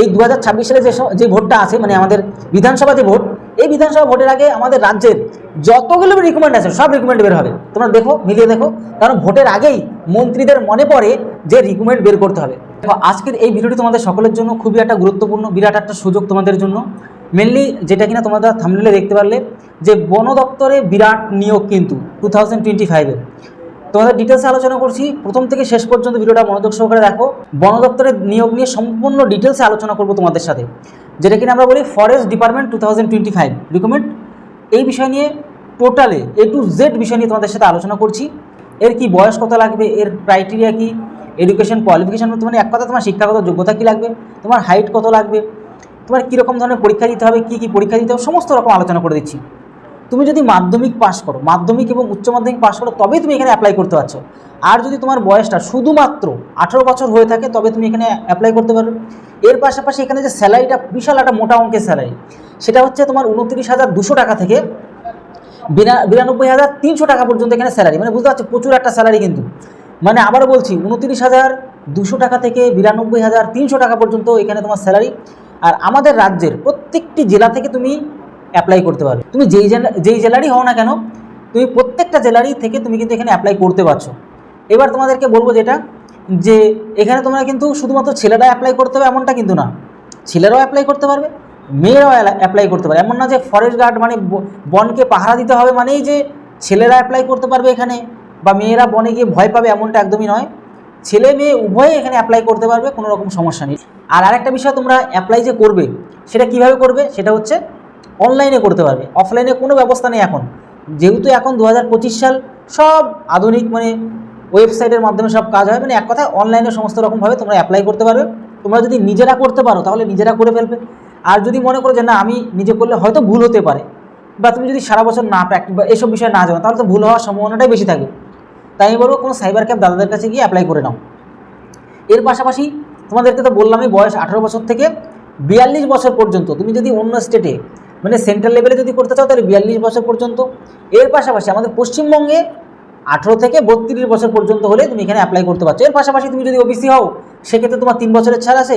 এই দু হাজার ছাব্বিশ সালে যে যে ভোটটা আছে মানে আমাদের বিধানসভা যে ভোট, এই বিধানসভা ভোটের আগে আমাদের রাজ্যের যতগুলো রিকমেন্ড আছে, সব রিকমেন্ড বের হবে। তোমরা দেখো, মিলিয়ে দেখো। কারণ ভোটের আগেই মন্ত্রীদের মনে পড়ে যে রিকমেন্ড বের করতে হবে। দেখো, আজকের এই ভিডিওটি তোমাদের সকলের জন্য খুবই একটা গুরুত্বপূর্ণ, বিরাট একটা সুযোগ তোমাদের জন্য। মেনলি যেটা কিনা তোমরা থামলে দেখতে পারলে, যে বন দপ্তরে বিরাট নিয়োগ কিন্তু টু থাউজেন্ড টোয়েন্টি ফাইভে তোমাদের ডিটেলসে আলোচনা করছি। প্রথম থেকে শেষ পর্যন্ত ভিডিওটা মনোযোগ সহকারে দেখো। বন দপ্তরের নিয়োগ নিয়ে সম্পূর্ণ ডিটেলসে আলোচনা করব তোমাদের সাথে। যেটা কিনা আমরা বলি forest department two thousand twenty five recommend এই বিষয় নিয়ে টোটালে এ টু জেড বিষয় নিয়ে তোমাদের সাথে আলোচনা করছি। এর কি বয়স কত লাগবে? এর ক্রাইটেরিয়া কি? এডুকেশন কোয়ালিফিকেশন মানে এক কথা তোমার শিক্ষাগত যোগ্যতা কী লাগবে? তোমার হাইট কত লাগবে? তোমার কীরকম ধরনের পরীক্ষা দিতে হবে? কী কী পরীক্ষা দিতে হবে? সমস্ত রকম আলোচনা করে দিচ্ছি। তুমি যদি মাধ্যমিক পাস করো, মাধ্যমিক এবং উচ্চ মাধ্যমিক পাস করো, তবেই তুমি এখানে অ্যাপ্লাই করতে পারছ। আর যদি তোমার বয়সটা শুধুমাত্র আঠেরো বছর হয়ে থাকে, তবে তুমি এখানে অ্যাপ্লাই করতে পারো এর পাশাপাশি এখানে যে স্যালারিটা বিশাল একটা মোটা অঙ্কের স্যালারি সেটা হচ্ছে তোমার উনত্রিশ হাজার দুশো টাকা থেকে বিরা- বিরানব্বই হাজার তিনশো টাকা পর্যন্ত এখানে স্যালারি মানে বুঝতে পারছ প্রচুর একটা স্যালারি কিন্তু। মানে আবারও বলছি, উনত্রিশ হাজার দুশো টাকা থেকে বিরানব্বই হাজার তিনশো টাকা পর্যন্ত এখানে তোমার স্যালারি আর আমাদের রাজ্যের প্রত্যেকটি জেলা থেকে তুমি অ্যাপ্লাই করতে পারবে তুমি যেই জেলা, যেই জেলারই হও না কেন, তুমি প্রত্যেকটা জেলারই থেকে তুমি কিন্তু এখানে অ্যাপ্লাই করতে পারছ। এবার তোমাদেরকে বলব যেটা, যে এখানে তোমরা কিন্তু শুধুমাত্র ছেলেরা অ্যাপ্লাই করতে হবে এমনটা কিন্তু না। ছেলেরাও অ্যাপ্লাই করতে পারবে, মেয়েরাও অ্যাপ্লাই করতে পারে এমন না যে ফরেস্ট গার্ড মানে বনকে পাহারা দিতে হবে মানেই যে ছেলেরা অ্যাপ্লাই করতে পারবে এখানে, বা মেয়েরা বনে গিয়ে ভয় পাবে এমনটা একদমই নয়। ছেলে মেয়ে উভয়ে এখানে অ্যাপ্লাই করতে পারবে, কোনো রকম সমস্যা নেই। আর আরেকটা বিষয় তোমরা অ্যাপ্লাই যে করবে, সেটা কীভাবে করবে, সেটা হচ্ছে অনলাইনে করতে পারবে। অফলাইনে কোনো ব্যবস্থা নেই এখন। যেহেতু এখন দু হাজার পঁচিশ সাল, সব আধুনিক মানে ওয়েবসাইটের মাধ্যমে সব কাজ হয়। মানে এক কথায় অনলাইনে সমস্ত রকমভাবে তোমরা অ্যাপ্লাই করতে পারবে। তোমরা যদি নিজেরা করতে পারো, তাহলে নিজেরা করে ফেলবে। আর যদি মনে করো যে না, আমি নিজে করলে হয়তো ভুল হতে পারে, বা তুমি যদি সারা বছর না প্র্যাকটিস বা এসব বিষয়ে না জানো, তাহলে তো ভুল হওয়ার সম্ভাবনাটাই বেশি থাকে। তাই আমি বলব, কোনো সাইবার ক্যাব দাদাদের কাছে গিয়ে অ্যাপ্লাই করে নাও। এর পাশাপাশি তোমাদেরকে তো বললামই, বয়স আঠারো বছর থেকে বিয়াল্লিশ বছর পর্যন্ত তুমি যদি অন্য স্টেটে মানে সেন্ট্রাল লেভেলে যদি করতে চাও তাহলে বিয়াল্লিশ বছর পর্যন্ত। এর পাশাপাশি আমাদের পশ্চিমবঙ্গে আঠেরো থেকে বত্রিশ বছর পর্যন্ত হলে তুমি এখানে অ্যাপ্লাই করতে পারছ। এর পাশাপাশি তুমি যদি ওবিসি হও, সেক্ষেত্রে তোমার তিন বছরের ছাড় আছে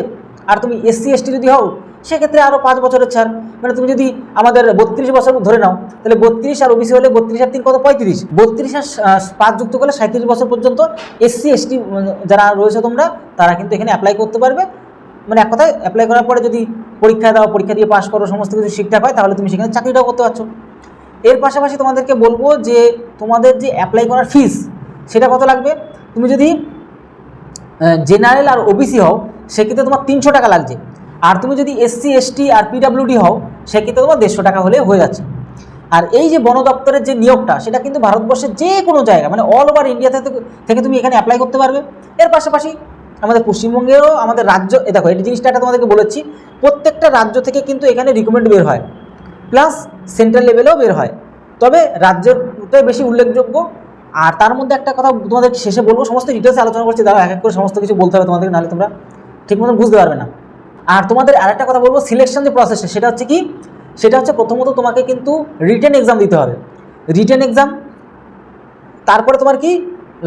আর তুমি এসসি এসটি যদি হও, সেক্ষেত্রে আরও পাঁচ বছরের ছাড়। মানে তুমি যদি আমাদের বত্রিশ বছর ধরে নাও, তাহলে বত্রিশ আর ওবিসি হলে বত্রিশ আর তিন কত? পঁয়ত্রিশ। বত্রিশ আর পাঁচ যুক্ত করলে সাঁত্রিশ বছর পর্যন্ত এসসি এসটি যারা রয়েছে তোমরা, তারা কিন্তু এখানে অ্যাপ্লাই করতে পারবে। মানে এক কথায় অ্যাপ্লাই করার পরে যদি পরীক্ষা দাও, পরীক্ষা দিয়ে পাশ করো, সমস্ত কিছু ঠিকঠাক হয়, তাহলে তুমি সেখানে চাকরিটাও করতে পারছ। এর পাশাপাশি তোমাদেরকে বলব যে তোমাদের যে অ্যাপ্লাই করার ফিস সেটা কত লাগবে? তুমি যদি জেনারেল আর ওবিসি হও, সেক্ষেত্রে তোমার তিনশো টাকা লাগছে। আর তুমি যদি এসসি এসটি আর পিডাব্লিউডি হও, সেক্ষেত্রে তোমার দেড়শো টাকা হলে হয়ে যাচ্ছে। আর এই যে বন দপ্তরের যে নিয়োগটা, সেটা কিন্তু ভারতবর্ষের যে কোনো জায়গা মানে অল ওভার ইন্ডিয়া থেকে তুমি এখানে অ্যাপ্লাই করতে পারবে। এর পাশাপাশি আমাদের পশ্চিমবঙ্গেরও আমাদের রাজ্য দেখো, এই জিনিসটা একটা তোমাদেরকে বলেছি, প্রত্যেকটা রাজ্য থেকে কিন্তু এখানে রিকমেন্ড বের হয়। প্লাস সেন্ট্রাল লেভেলেও বের হয়। তবে রাজ্যটাই বেশি উল্লেখযোগ্য। আর তার মধ্যে একটা কথা তোমাদের শেষে বলব, সমস্ত ডিটেলসে আলোচনা করছি তারা এক এক করে সমস্ত কিছু বলতে হবে তোমাদেরকে, নাহলে তোমরা ঠিক মতন বুঝতে পারবে না। আর তোমাদের আরেকটা কথা বলব সিলেকশন যে প্রসেসটা সেটা হচ্ছে কি, সেটা হচ্ছে প্রথমত তোমাকে কিন্তু রিটেন এক্সাম দিতে হবে। রিটেন এক্সাম তারপরে তোমার কি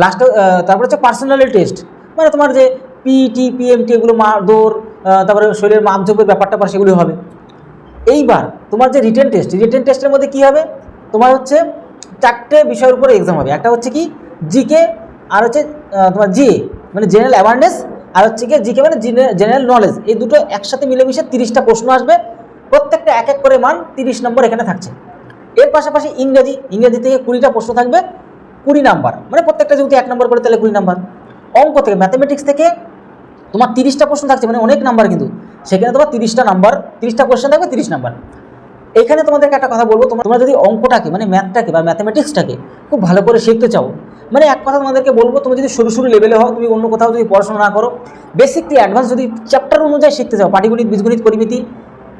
লাস্টে তারপরে হচ্ছে পার্সোনালি টেস্ট মানে তোমার যে পিটি পিএমটি এগুলো মা, দৌড় তারপরে শরীরের মাপঝোপের ব্যাপারটা পর সেগুলো হবে। এইবার তোমার যে রিটেন টেস্ট রিটেন টেস্টের মধ্যে কী হবে? তোমার হচ্ছে চারটে বিষয়ের উপরে এক্সাম হবে। একটা হচ্ছে কি জিকে আর হচ্ছে তোমার জিএ মানে জেনারেল অ্যাওয়ারনেস আর হচ্ছে কি জিকে মানে জেনারেল নলেজ এই দুটো একসাথে মিলেমিশে তিরিশটা প্রশ্ন আসবে। প্রত্যেকটা এক এক করে মান তিরিশ নম্বর এখানে থাকছে। এর পাশাপাশি ইংরেজি ইংরেজি থেকে কুড়িটা প্রশ্ন থাকবে। কুড়ি নাম্বার। মানে প্রত্যেকটা যেহেতু এক নম্বর করে তাহলে কুড়ি নাম্বার। অঙ্ক থেকে ম্যাথামেটিক্স থেকে তোমার তিরিশটা প্রশ্ন থাকছে মানে অনেক নাম্বার কিন্তু। সেখানে তোমার তিরিশটা নাম্বার তিরিশটা কোশ্চেন থাকবে, তিরিশ নাম্বার এখানে তোমাদেরকে একটা কথা বলব, তোমরা তোমরা যদি অঙ্কটাকে মানে ম্যাথটাকে বা ম্যাথামেটিক্সটাকে খুব ভালো করে শিখতে চাও মানে এক কথা তোমাদেরকে বলব, তুমি যদি শুরু শুরু লেভেলে হও, তুমি অন্য কোথাও যদি পড়াশোনা না করো বেসিক টু অ্যাডভান্স যদি চ্যাপ্টার অনুযায়ী শিখতে চাও, পাটিগণিত, বীজগণিত, পরিমিতি,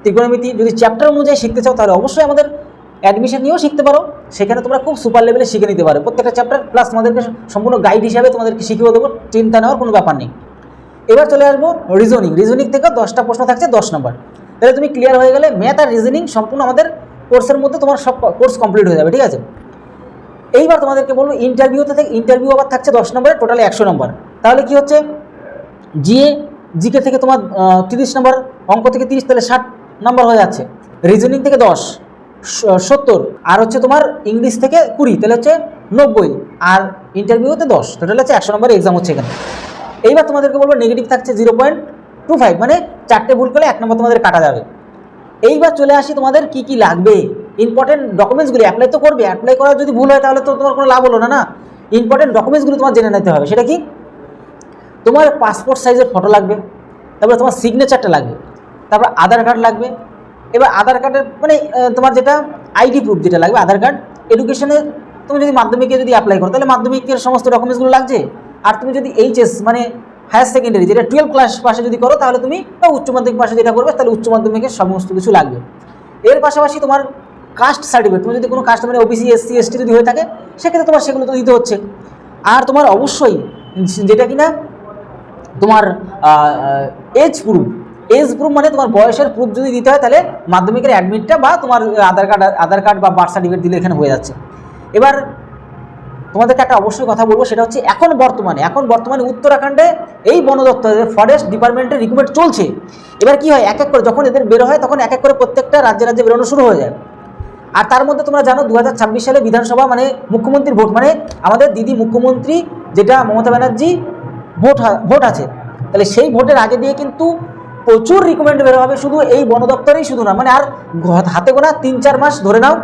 ত্রিকোণমিতি যদি চ্যাপ্টার অনুযায়ী শিখতে চাও, তাহলে অবশ্যই আমাদের অ্যাডমিশন নিয়েও শিখতে পারো। সেখানে তোমরা খুব সুপার লেভেলে শিখে নিতে পারো। প্রত্যেকটা চ্যাপ্টার প্লাস তোমাদেরকে সম্পূর্ণ গাইড হিসাবে তোমাদেরকে শিখিয়ে দেবো। চিন্তা নেওয়ার কোনো ব্যাপার নেই। এবার চলে আসব রিজনিং রিজনিং থেকে দশটা প্রশ্ন থাকছে দশ নম্বর তাহলে তুমি ক্লিয়ার হয়ে গেলে ম্যাথ আর রিজনিং সম্পূর্ণ আমাদের কোর্সের মধ্যে তোমার সব কোর্স কমপ্লিট হয়ে যাবে, ঠিক আছে? এইবার তোমাদেরকে বলব ইন্টারভিউতে থেকে ইন্টারভিউ আবার থাকছে দশ নম্বরে টোটালি একশো নম্বর তাহলে কি হচ্ছে? জিএ জিকে থেকে তোমার তিরিশ নম্বর অঙ্ক থেকে তিরিশ, তাহলে ষাট নম্বর হয়ে যাচ্ছে। রিজনিং থেকে দশ। সত্তর, আর হচ্ছে তোমার ইংলিশ থেকে কুড়ি, তাহলে হচ্ছে নব্বই, আর ইন্টারভিউতে দশ টোটাল হচ্ছে একশো নম্বর এক্সাম হচ্ছে এখানে। এইবার তোমাদেরকে বলব নেগেটিভ থাকছে জিরো পয়েন্ট টু ফাইভ মানে চারটে ভুল করলে এক নম্বর তোমাদের কাটা যাবে। এইবার চলে আসি তোমাদের কি কি লাগবে। ইম্পর্টেন্ট ডকুমেন্টসগুলি অ্যাপ্লাই তো করবে অ্যাপ্লাই করার যদি ভুল হয় তাহলে তো তোমার কোনো লাভ হলো না না? ইম্পর্টেন্ট ডকুমেন্টসগুলো তোমার জেনে নিতে হবে, সেটা কি? তোমার পাসপোর্ট সাইজের ফটো লাগবে, তারপরে তোমার সিগনেচারটা লাগবে, তারপর আধার কার্ড লাগবে এবার আধার কার্ডের মানে তোমার যেটা আইডি প্রুফ যেটা লাগবে, আধার কার্ড এডুকেশনে তুমি যদি মাধ্যমিকে যদি অ্যাপ্লাই করো, তাহলে মাধ্যমিকের সমস্ত ডকুমেন্টসগুলো লাগছে। আর তুমি যদি এইচএস মানে হায়ার সেকেন্ডারি যেটা টুয়েলভ ক্লাস পাশে যদি করো, তাহলে তুমি, বা উচ্চ মাধ্যমিক পাশে যেটা করবে, তাহলে উচ্চ মাধ্যমিকের সমস্ত কিছু লাগবে। এর পাশাপাশি তোমার কাস্ট সার্টিফিকেট তুমি যদি কোনো কাস্ট মানে ওবিসি এসসি এসটি যদি হয়ে থাকে, সেক্ষেত্রে তোমার সেগুলো তো দিতে হচ্ছে। আর তোমার অবশ্যই, যেটা কিনা তোমার এজ প্রুফ এজ প্রুফ মানে তোমার বয়সের প্রুফ যদি দিতে হয়, তাহলে মাধ্যমিকের অ্যাডমিটটা বা তোমার আধার কার্ড আধার কার্ড বা বার্থ সার্টিফিকেট দিলে এখানে হয়ে যাচ্ছে। এবার তোমাদেরকে একটা অবশ্যই কথা বলব, সেটা হচ্ছে এখন বর্তমানে এখন বর্তমানে উত্তরাখণ্ডে এই বন দপ্তরের ফরেস্ট ডিপার্টমেন্টের রিক্রুটমেন্ট চলছে। এবার কি হয়, এক এক করে যখন এদের বেরো হয়, তখন এক এক করে প্রত্যেকটা রাজ্যে রাজ্যে বেরোনো শুরু হয়ে যায়। আর তার মধ্যে তোমরা জানো দু হাজার ছাব্বিশ সালে বিধানসভা মানে মুখ্যমন্ত্রীর ভোট মানে আমাদের দিদি মুখ্যমন্ত্রী, যেটা মমতা ব্যানার্জি ভোট ভোট আছে। তাহলে সেই ভোটের আগে দিয়ে কিন্তু প্রচুর রিকমেন্ড বের হবে, শুধু এই বন দপ্তরেই শুধু না মানে আর হাতে গোনা তিন চার মাস ধরে নাও,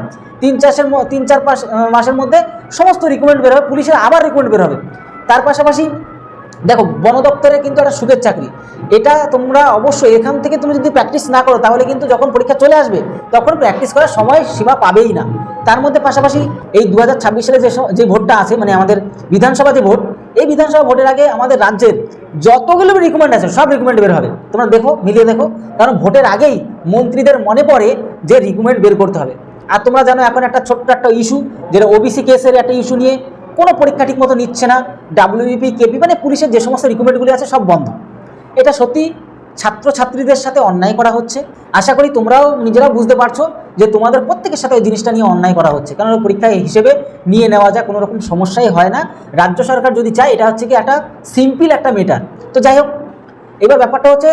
তিন চাষের তিন চার পাঁচ মাসের মধ্যে সমস্ত রিকমেন্ড বের হবে, পুলিশের আবার রিকমেন্ড বের হবে। তার পাশাপাশি দেখো, বন দপ্তরে কিন্তু একটা সুখের চাকরি। এটা তোমরা অবশ্যই এখান থেকে তুমি যদি প্র্যাকটিস না করো, তাহলে কিন্তু যখন পরীক্ষা চলে আসবে, তখন প্র্যাকটিস করার সময় সীমা পাবেই না। তার মধ্যে পাশাপাশি এই দু সালে যে যে ভোটটা আছে মানে আমাদের বিধানসভা যে ভোট, এই বিধানসভা ভোটের আগে আমাদের রাজ্যের যতগুলো রিকমেন্ড আছে, সব রিকমেন্ড বের হবে। তোমরা দেখো, মিলিয়ে দেখো। কারণ ভোটের আগেই মন্ত্রীদের মনে পড়ে যে রিকমেন্ড বের করতে হবে। আর তোমরা জানো, এখন একটা ছোট্ট একটা ইস্যু যেটা ওবিসি কেসের একটা ইস্যু নিয়ে কোনো পরীক্ষা ঠিক মতো নিচ্ছে না। ডাব্লিউবিপি কেপি মানে পুলিশের যে সমস্ত রিক্রুটমেন্টগুলি আছে, সব বন্ধ। এটা সত্যি ছাত্রছাত্রীদের সাথে অন্যায় করা হচ্ছে। আশা করি তোমরাও নিজেরাও বুঝতে পারছ যে তোমাদের প্রত্যেকের সাথে ওই জিনিসটা নিয়ে অন্যায় করা হচ্ছে। কারণ পরীক্ষা হিসেবে নিয়ে নেওয়া যায়, কোনো রকম সমস্যাই হয় না। রাজ্য সরকার যদি চায়, এটা হচ্ছে কি একটা সিম্পল একটা মেটার তো যাই হোক, এবার ব্যাপারটা হচ্ছে,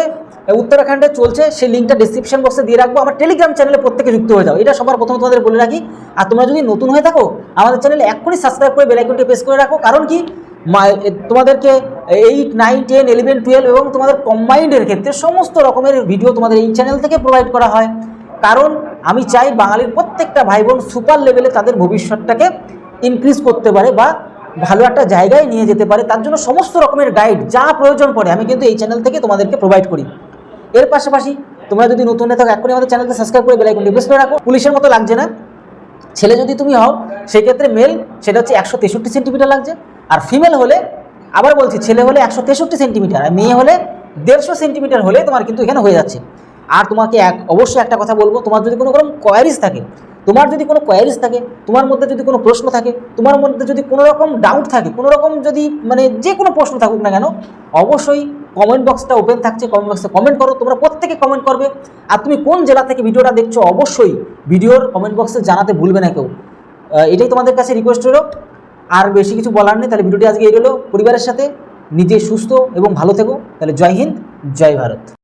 উত্তরাখণ্ডে চলছে, সেই লিঙ্কটা ডিসক্রিপশন বক্সে দিয়ে রাখব। আমার টেলিগ্রাম চ্যানেলে প্রত্যেকে যুক্ত হয়ে যাও। এটা সবার প্রথমে তোমাদের বলে রাখি। আর তোমরা যদি নতুন হয়ে থাকো, আমাদের চ্যানেলে এক্ষুনি সাবস্ক্রাইব করে বেলাইকনটি প্রেস করে রাখো। কারণ কি? তোমাদেরকে eight nine ten eleven twelve এবং তোমাদের কম্বাইন্ডের ক্ষেত্রে সমস্ত রকমের ভিডিও তোমাদের এই চ্যানেল থেকে প্রোভাইড করা হয়। কারণ আমি চাই বাঙালির প্রত্যেকটা ভাই বোন সুপার লেভেলে তাদের ভবিষ্যৎটাকে ইনক্রিজ করতে পারে বা ভালো একটা জায়গায় নিয়ে যেতে পারে। তার জন্য সমস্ত রকমের গাইড যা প্রয়োজন পড়ে, আমি কিন্তু এই চ্যানেল থেকে তোমাদেরকে প্রোভাইড করি। এর পাশাপাশি তোমরা যদি নতুন থাকো, এখনই আমাদের চ্যানেলকে সাবস্ক্রাইব করে বেলাইকনটি প্রেস করে রাখো। পুলিশের মতো লাগছে না। ছেলে যদি তুমি হও, সেক্ষেত্রে মেল সেটা হচ্ছে একশো তেষট্টি সেন্টিমিটার লাগছে। আর ফিমেল হলে, আবার বলছি, ছেলে হলে একশো তেষট্টি সেন্টিমিটার আর মেয়ে হলে দেড়শো সেন্টিমিটার হলে তোমার কিন্তু এখানে হয়ে যাচ্ছে। আর তোমাকে এক, অবশ্যই একটা কথা বলব, তোমার যদি কোনো রকম কোয়ারিজ থাকে, তোমার যদি কোনো কোয়ারিজ থাকে, তোমার মধ্যে যদি কোনো প্রশ্ন থাকে, তোমার মধ্যে যদি কোনো রকম ডাউট থাকে, কোনো রকম যদি মানে যে কোনো প্রশ্ন থাকুক না কেন, অবশ্যই কমেন্ট বক্সটা ওপেন থাকছে কমেন্ট বক্সে কমেন্ট করো, তোমরা প্রত্যেকে কমেন্ট করবে। আর তুমি কোন জেলা থেকে ভিডিওটা দেখছ, অবশ্যই ভিডিওর কমেন্ট বক্সে জানাতে ভুলবে না কেউ। এটাই তোমাদের কাছে রিকোয়েস্ট হলো। আর বেশি কিছু বলার নেই, তাহলে ভিডিওটি আজকে এই পরিবারের সাথে, নিজে সুস্থ এবং ভালো থেকো। তাহলে জয় হিন্দ, জয় ভারত।